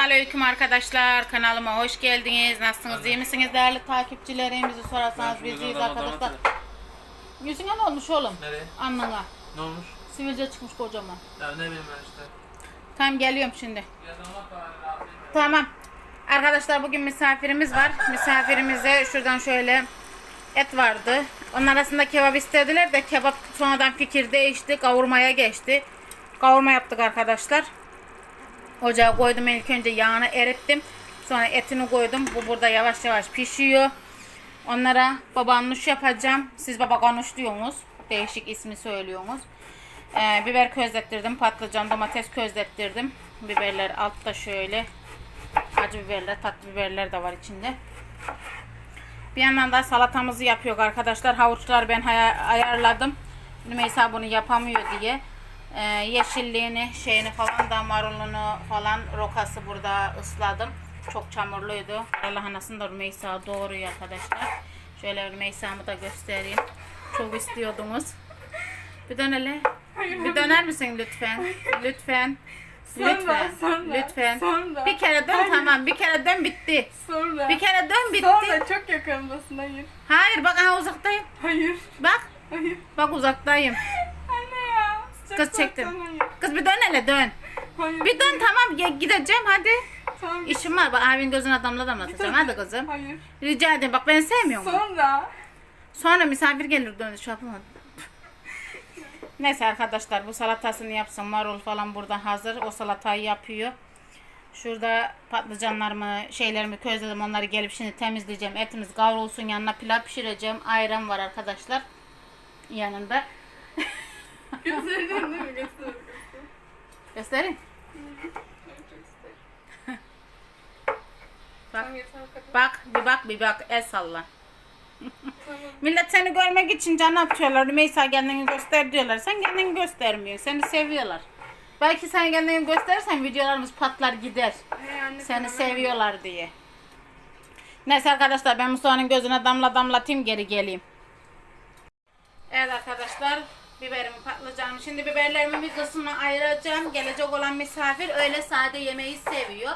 aleyküm arkadaşlar. Kanalıma hoş geldiniz. Nasılsınız? iyi misiniz değerli takipçilerim? Bizi sorarsanız biz iyiyiz arkadaşlar. Yüzüne ne olmuş oğlum? Nereye? Alnına. Ne olmuş? Sivilce çıkmış kocaman. Ya ne bileyim ben işte. Tamam geliyorum şimdi. Tamam. Arkadaşlar bugün misafirimiz var. Misafirimize şuradan şöyle et vardı. Onun arasında kebap istediler de kebap sonradan fikir değişti. Kavurmaya geçti. Kavurma yaptık arkadaşlar. Ocağa koydum ilk önce yağını erittim. Sonra etini koydum. Bu burada yavaş yavaş pişiyor. Onlara babanuş yapacağım. Siz baba konuş diyorsunuz. Değişik ismi söylüyorsunuz. Ee, biber közlettirdim. Patlıcan, domates közlettirdim. Biberler altta şöyle. Acı biberler, tatlı biberler de var içinde. Bir yandan da salatamızı yapıyor arkadaşlar. Havuçlar ben ayarladım. Rümeysa bunu yapamıyor diye. Ee, yeşilliğini, şeyini falan da marulunu falan rokası burada ısladım. Çok çamurluydu. Lahanasını da Rümeysa doğruyor arkadaşlar. Şöyle Rümeysa'mı da göstereyim. Çok istiyordunuz. Bir dön hele. Bir döner misin lütfen? Lütfen. Sonra, Lütfen. sonra, Lütfen. sonra. Bir kere dön Hayır. tamam. Bir kere dön bitti. Sonra. Bir kere dön bitti. Sonra çok yakındasın hayır. Hayır bak aha uzaktayım. Hayır. Bak. Hayır. Bak uzaktayım. Kız çektim. Kız bir dön hele dön. Hayır. Bir dön tamam ya gideceğim hadi. Tamam. İşim var bak abinin gözüne damla damlatacağım. Hadi kızım. Hayır. Rica ederim bak ben sevmiyorum. bunu. Sonra. Sonra misafir gelir dön şu yapamadım. Neyse arkadaşlar bu salatasını yapsın. Marul falan burada hazır. O salatayı yapıyor. Şurada patlıcanlarımı, şeylerimi közledim. Onları gelip şimdi temizleyeceğim. Etimiz kavrulsun. Yanına pilav pişireceğim. Ayran var arkadaşlar. Yanında. Gösterin değil mi? Gösterin. gösterin. Bak. Bak bir bak bir bak el salla. Millet seni görmek için can atıyorlar. Rümeysa kendini göster diyorlar. Sen kendini göstermiyorsun. Seni seviyorlar. Belki sen kendini gösterirsen videolarımız patlar gider. Hey anne, Seni seviyorlar diye. Neyse arkadaşlar ben Mustafa'nın gözüne damla damlatayım geri geleyim. Evet arkadaşlar biberimi patlıcanımı. Şimdi biberlerimin bir kısmını ayıracağım. Gelecek olan misafir öyle sade yemeği seviyor.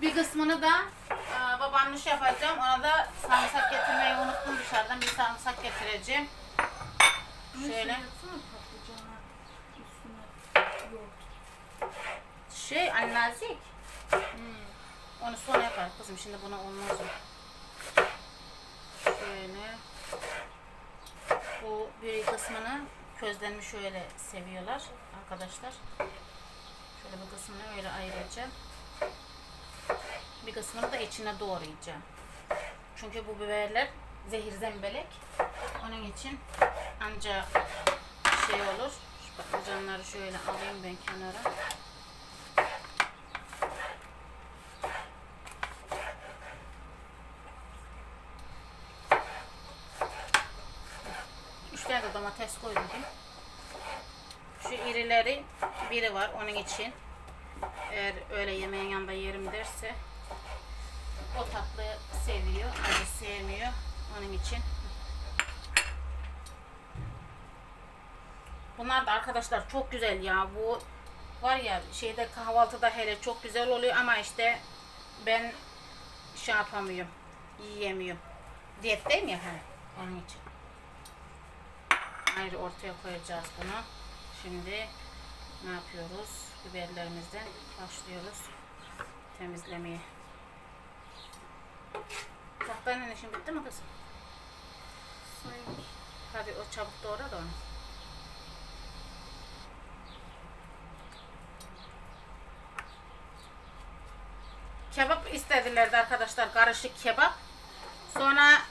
Bir kısmını da e, babanmış yapacağım. Ona da sarımsak getirmeyi unuttum dışarıdan. Bir sarımsak getireceğim. Şöyle. Şey annazik. Hmm. Onu sonra yapar kızım. Şimdi buna olmaz o. Şöyle. Bu bir kısmını közlenmiş şöyle seviyorlar arkadaşlar. Şöyle bir kısmını öyle ayıracağım. Bir kısmını da içine doğrayacağım. Çünkü bu biberler zehir zembelek. Onun için anca şey olur. Şu patlıcanları şöyle alayım ben kenara. Üç tane de domates koydum. Şu irileri biri var onun için. Eğer öyle yemeğin yanında yerim derse o tatlı seviyor, acı sevmiyor. Onun için. Bunlar da arkadaşlar çok güzel ya. Bu var ya şeyde kahvaltıda hele çok güzel oluyor ama işte ben şey yapamıyorum. Yiyemiyorum. Diyetteyim ya hani onun için. Ayrı ortaya koyacağız bunu. Şimdi ne yapıyoruz? Biberlerimizden başlıyoruz temizlemeye. Tahtayla işin bitti mi kızım? Sayılır. Hadi o çabuk doğra da onu. Kebap istedilerdi arkadaşlar. Karışık kebap. Sonra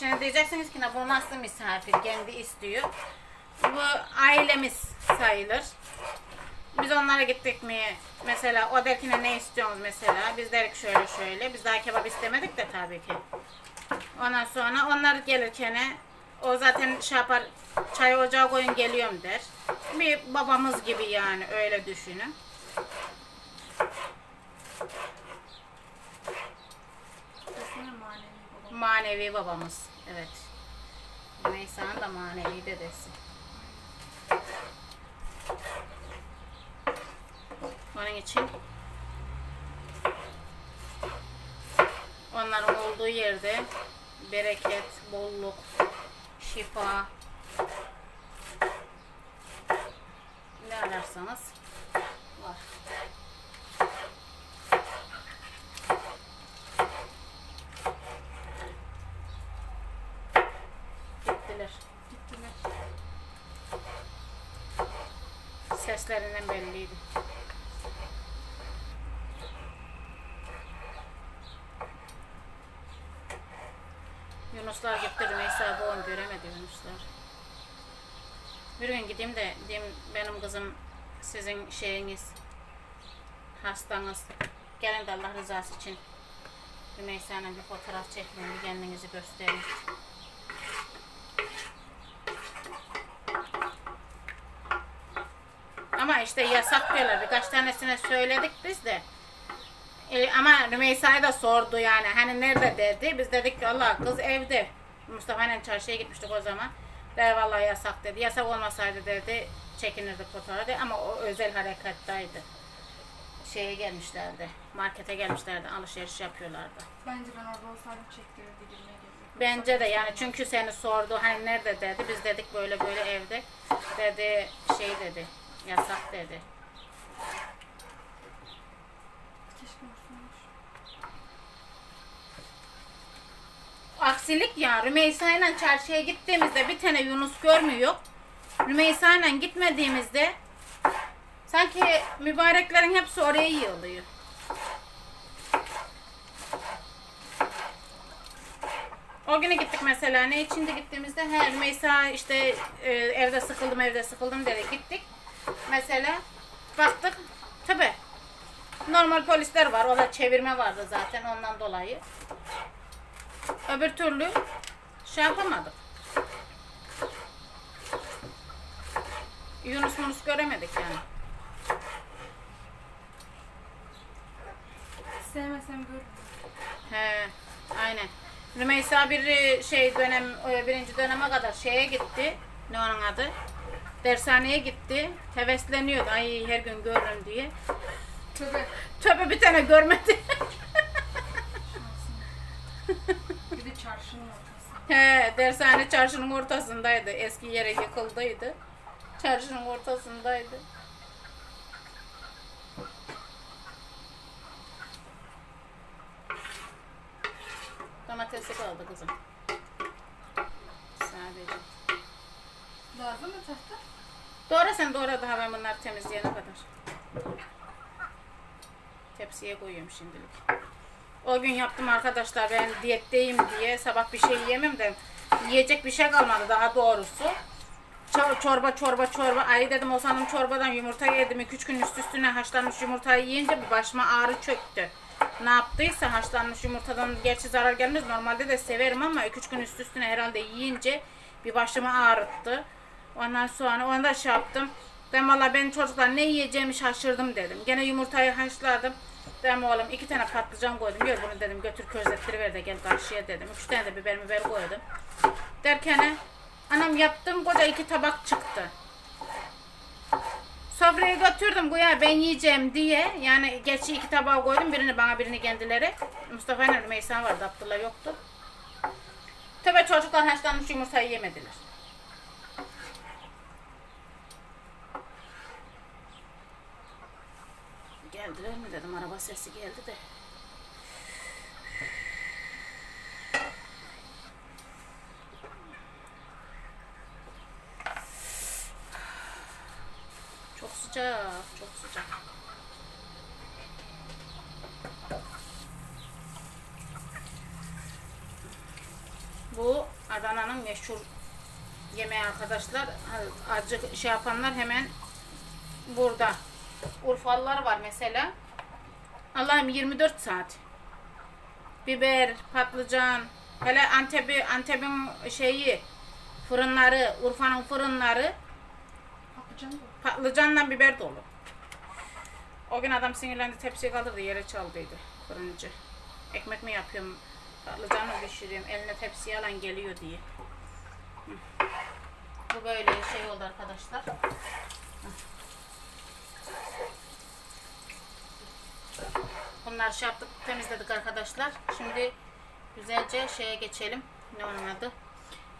şimdi diyeceksiniz ki ne bu nasıl misafir? Kendi istiyor. Bu ailemiz sayılır. Biz onlara gittik mi mesela o derkine ne istiyoruz mesela biz derik şöyle şöyle biz daha kebap istemedik de tabii ki. Ondan sonra onlar gelirken o zaten şey yapar çay ocağa koyun geliyorum der. Bir babamız gibi yani öyle düşünün. Manevi babamız. Evet. Meysa'nın da manevi dedesi. Onun için onların olduğu yerde bereket, bolluk, şifa ne ararsanız var. Gittiler. Gittiler. Seslerinden belliydi. Yunuslar gitti Rümeysa an göremedi Yunuslar. Bir gün gideyim de diyeyim benim kızım sizin şeyiniz hastanız. Gelin de Allah rızası için Rümeysa'nın bir fotoğraf çekmeyin, bir kendinizi gösterin. Ama işte yasak diyorlar. Birkaç tanesine söyledik biz de. E, ama Rümeysa'ya da sordu yani. Hani nerede dedi. Biz dedik ki Allah kız evde. Mustafa'yla çarşıya gitmiştik o zaman. De vallahi yasak dedi. Yasak olmasaydı dedi çekinirdik fotoğrafı ama o özel harekattaydı. Şeye gelmişlerdi. Markete gelmişlerdi. Alışveriş yapıyorlardı. Bence ben orada olsaydım çektirirdi geliyor. Bence de yani çünkü seni sordu hani nerede dedi. Biz dedik böyle böyle evde. Dedi şey dedi. Yasak dedi. Aksilik ya. Rümeysa ile çarşıya gittiğimizde bir tane Yunus görmüyor. Rümeysa ile gitmediğimizde sanki mübareklerin hepsi oraya yığılıyor. O günü gittik mesela ne içinde gittiğimizde he Rümeysa işte e, evde sıkıldım evde sıkıldım dedi gittik. Mesela baktık tabi normal polisler var o da çevirme vardı zaten ondan dolayı. Öbür türlü şey yapamadık. Yunus Yunus göremedik yani. Sevmesem görürüm. He, aynen. Rümeysa bir şey dönem, e, birinci döneme kadar şeye gitti. Ne onun adı? Dershaneye gitti. Hevesleniyordu. Ay her gün görürüm diye. Tövbe. Tövbe bir tane görmedi. Bir de çarşının ortası. He, dershane çarşının ortasındaydı. Eski yere yıkıldıydı. Çarşının ortasındaydı. Domatesi kaldı kızım. Sadece. Lazım mı tahta? Daha ben bunları temizleyene kadar. Tepsiye koyuyorum şimdilik. O gün yaptım arkadaşlar ben diyetteyim diye sabah bir şey yiyemem de yiyecek bir şey kalmadı daha doğrusu. Çor- Çorba çorba çorba. Ay dedim Osan'ın çorbadan yumurta yedim. 2-3 gün üst üstüne haşlanmış yumurtayı yiyince bir başıma ağrı çöktü. Ne yaptıysa haşlanmış yumurtadan gerçi zarar gelmez. Normalde de severim ama 2-3 gün üst üstüne herhalde yiyince bir başımı ağrıttı. Ondan sonra onu da şey yaptım. Ben valla ben çocuklar ne yiyeceğimi şaşırdım dedim. Gene yumurtayı haşladım. Dedim oğlum iki tane patlıcan koydum. Gör bunu dedim götür közlettiriver de gel karşıya dedim. Üç tane de biber biber koydum. Derken anam yaptım koca iki tabak çıktı. Sofraya götürdüm ya ben yiyeceğim diye. Yani gerçi iki tabağa koydum. Birini bana birini kendileri. Mustafa ile vardı. Abdullah yoktu. Tabii çocuklar haşlanmış yumurtayı yemediler. Geldiler mi dedim. Araba sesi geldi de. Çok sıcak, çok sıcak. Bu Adana'nın meşhur yemeği arkadaşlar. Acı şey yapanlar hemen burada. Urfalılar var mesela. Allah'ım 24 saat. Biber, patlıcan, hele Antep'i, Antep'in şeyi, fırınları, Urfa'nın fırınları Patlıcan patlıcanla biber dolu. O gün adam sinirlendi tepsiyi kaldırdı yere çaldıydı fırıncı. Ekmek mi yapıyorum, patlıcan mı pişiriyorum, eline tepsiyi alan geliyor diye. Bu böyle şey oldu arkadaşlar. Bunları şey yaptık, temizledik arkadaşlar. Şimdi güzelce şeye geçelim. Ne onun adı?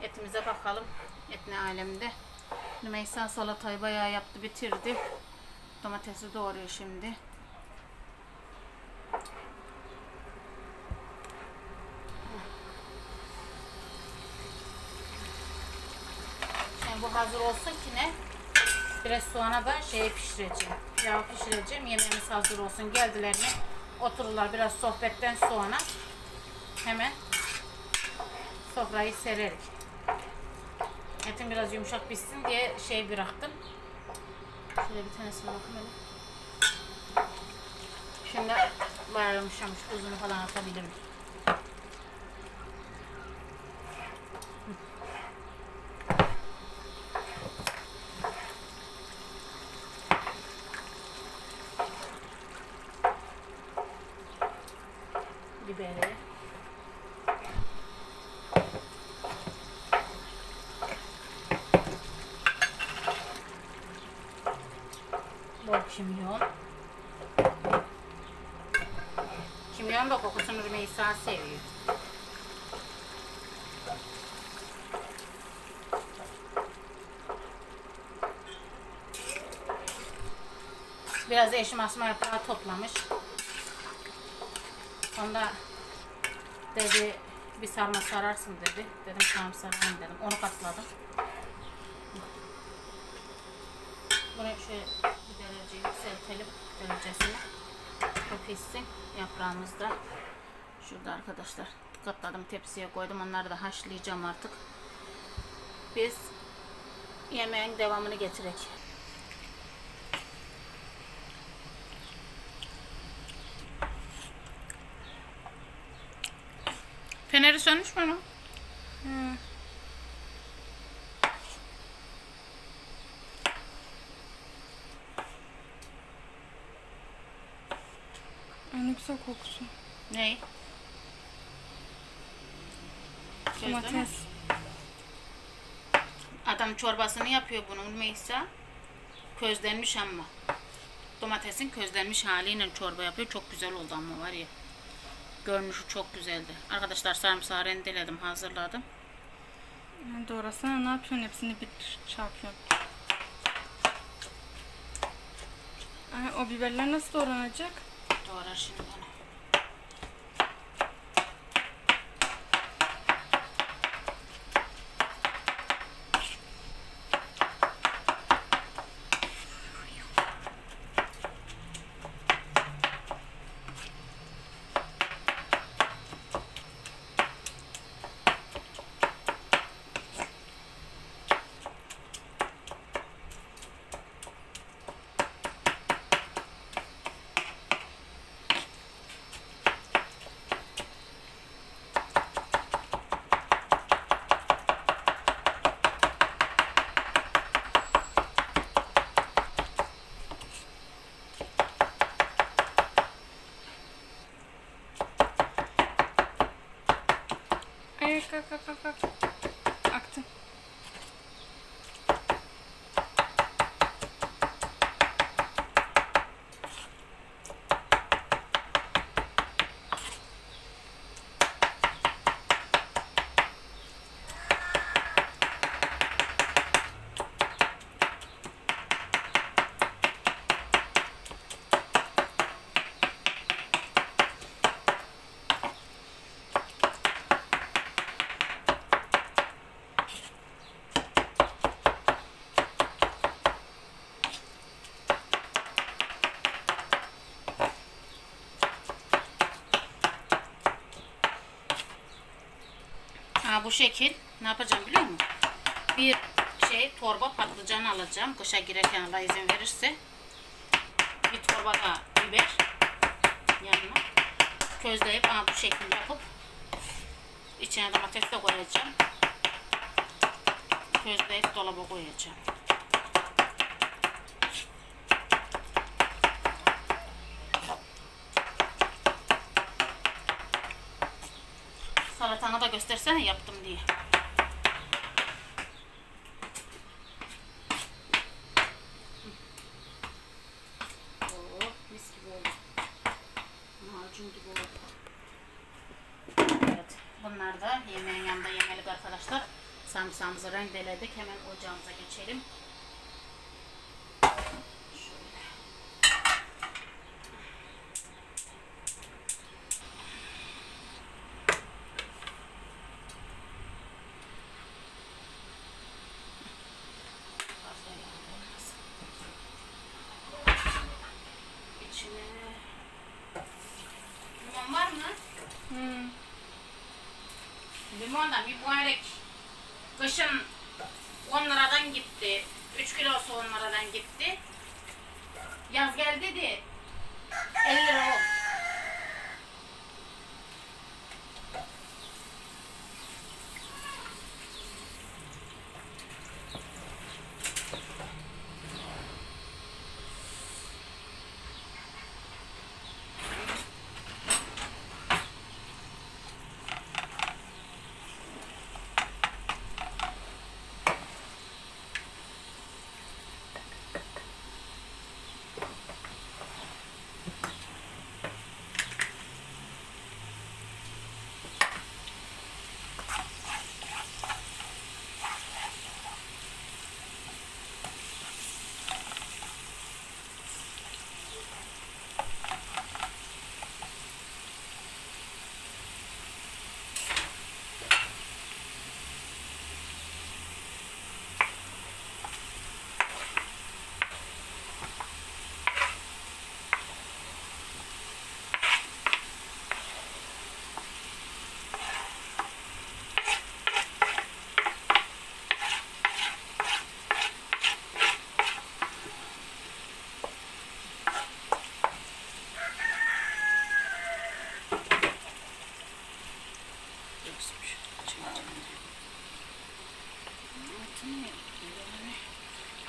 Etimize bakalım. Et ne alemde. Rümeysa salatayı bayağı yaptı bitirdi. Domatesi doğruyor şimdi. Şimdi bu hazır olsun ki ne? Biraz soğana da şey pişireceğim. Yağ pişireceğim. Yemeğimiz hazır olsun. Geldiler mi? Otururlar biraz sohbetten sonra. Hemen sofrayı sererik. Etim biraz yumuşak pişsin diye şey bıraktım. Şöyle bir tanesine bakın hele. Şimdi bayağı yumuşamış. Tuzunu falan atabilirim. Kimyon. Kimyon da kokusunu Rümeysa seviyor. Biraz eşim asma yaprağı toplamış. Onda dedi bir sarma sararsın dedi. Dedim tamam sararım dedim. Onu katladım. Bunu şöyle derece yükseltelim derecesine. Bu pişsin. Yaprağımız da şurada arkadaşlar. Katladım tepsiye koydum. Onları da haşlayacağım artık. Biz yemeğin devamını getirek. Feneri sönmüş mü güzel kokusu. Ney? Domates. Adam çorbasını yapıyor bunun Meysa. Közlenmiş ama. Domatesin közlenmiş haliyle çorba yapıyor. Çok güzel oldu ama var ya. Görünüşü çok güzeldi. Arkadaşlar sarımsağı rendeledim, hazırladım. Yani doğrasana ne yapıyorsun? Hepsini bir çarpıyorsun. Ay, o biberler nasıl doğranacak? Doğrar şimdi onu. go, go, go, go. Bu şekil ne yapacağım biliyor musun? Bir şey torba patlıcan alacağım. Kışa girerken Allah izin verirse. Bir torba da biber yanına. Közleyip ha bu şekil yapıp içine domates de koyacağım. Közleyip dolaba koyacağım. Salatana da göstersene yaptım diye. Oo, mis gibi oldu. Macun gibi oldu. Evet. Bunlar da yemeğin yanında yemelik arkadaşlar. Sarımsağımızı rendeledik. Hemen ocağımıza geçelim. Şöyle. Fazla yağ olmasın. İçine limon var mı? Hmm. Limon da mübarek. Kışın 10 liradan gitti. 3 kilosu 10 liradan gitti. Yaz geldi de 50 lira oldu.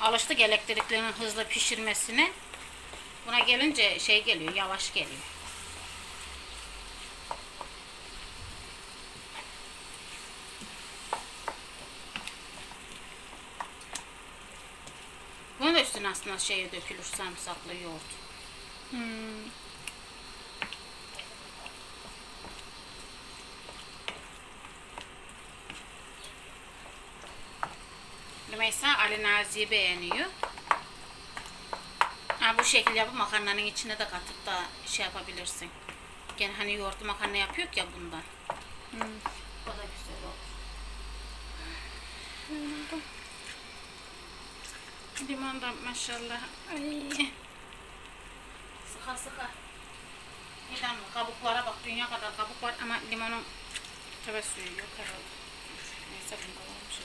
Alıştık elektriklerin hızlı pişirmesine. Buna gelince şey geliyor, yavaş geliyor. Bunun da üstüne aslında şeye dökülür sarımsaklı yoğurt. Hmm. Rümeysa Ali Nazi'yi beğeniyor. Ha, bu şekilde yapıp makarnanın içine de katıp da şey yapabilirsin. Gene hani yoğurtlu makarna yapıyor ya bundan. Hmm. O da güzel olur. Limon da maşallah. Ay. Sıka sıka. Neden kabuklara bak dünya kadar kabuk var ama limonun tebe suyu yok herhalde. Neyse bunda varmış.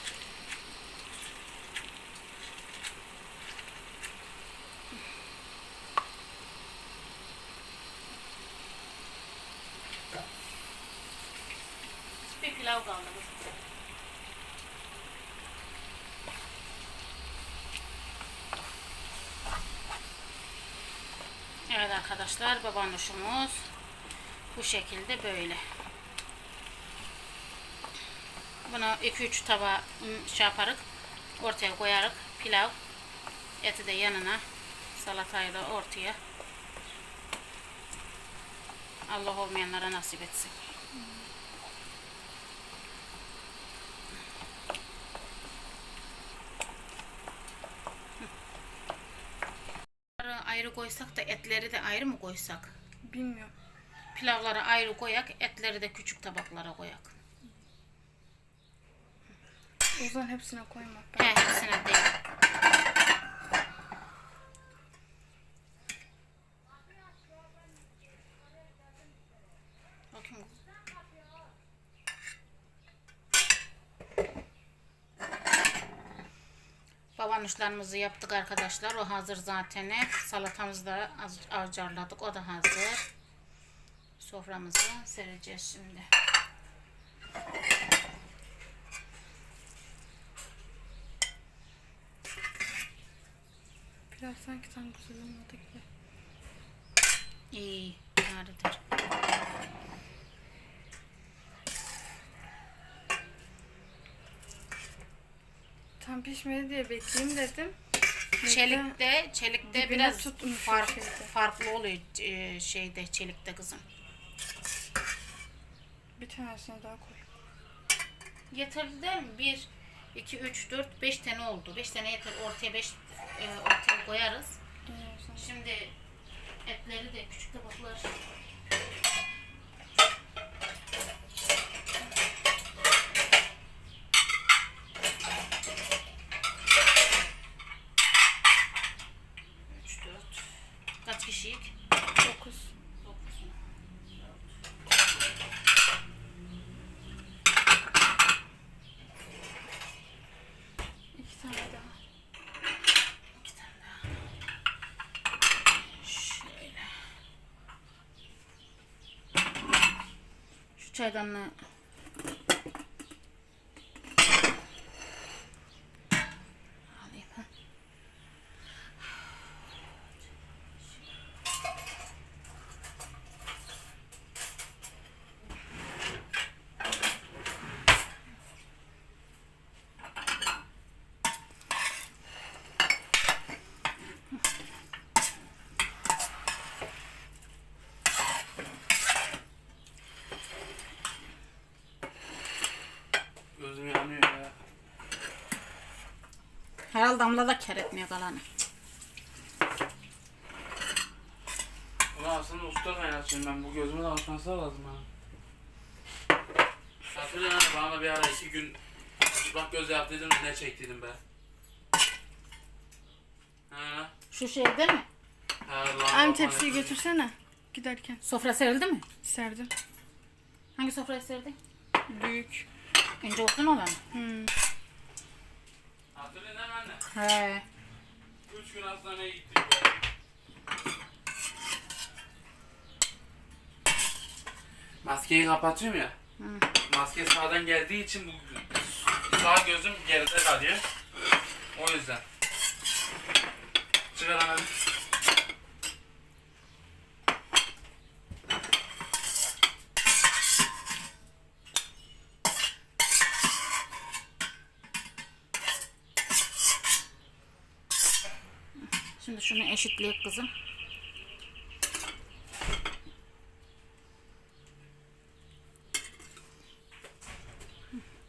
Bir pilav kaldı. kızım. Evet arkadaşlar babanuşumuz bu şekilde böyle. Bunu 2-3 tabağa ım, şey yaparık. Ortaya koyarık. Pilav. Eti de yanına. Salatayı da ortaya. Allah olmayanlara nasip etsin. Pilavları ayrı koysak da etleri de ayrı mı koysak? Bilmiyorum. Pilavları ayrı koyak, etleri de küçük tabaklara koyak. O zaman hepsine koymak. He, hepsine değil. Babanuşlarımızı yaptık arkadaşlar. O hazır zaten. Salatamızı da az avcarladık. O da hazır. Soframızı sereceğiz şimdi. Pilav sanki tam güzel olmadı gibi. İyi, idaredir. Tam pişmedi diye bekleyeyim dedim. Çelikte, çelikte Dibine biraz tutmuş fark, şeyde. farklı oluyor e, şeyde, çelikte kızım. Bir tanesini daha koy. yeterli değil mi? 1, 2, 3, 4, 5 tane oldu. 5 tane yeter. Ortaya 5 ortaya koyarız. Şimdi etleri de küçük tabaklar. Üç, çaydanlığı Damla da kar etmiyor kalanı. Ulan aslında usta kaynatçıyım ben. Bu gözümün alışması lazım ha. Hatırlayın hani bana bir ara iki gün çıplak göz yaptıydım ne çektiydim be. Ha, Şu şeyde mi? ha, Aynı tepsiyi götürsene. Giderken. Sofra serildi mi? Serdim. Hangi sofrayı serdin? Büyük. İnce olsun olan. Hmm. Hatırlayın değil mi anne? He. Üç gün hastaneye gittik. Maskeyi kapatıyorum ya. Maske sağdan geldiği için bu sağ gözüm geride kalıyor. O yüzden. Çıkar Şimdi şunu eşitleyek kızım.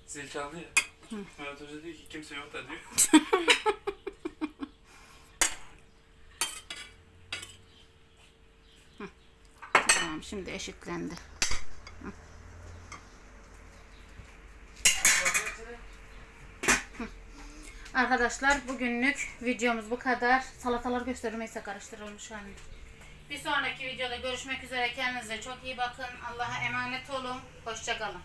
Zil çaldı ya. Murat Hoca diyor ki kimse yok da diyor. Tamam şimdi eşitlendi. Hı. Hı. Arkadaşlar bugünlük videomuz bu kadar. Salatalar göstermeyse karıştırılmış hani. Bir sonraki videoda görüşmek üzere. Kendinize çok iyi bakın. Allah'a emanet olun. Hoşçakalın.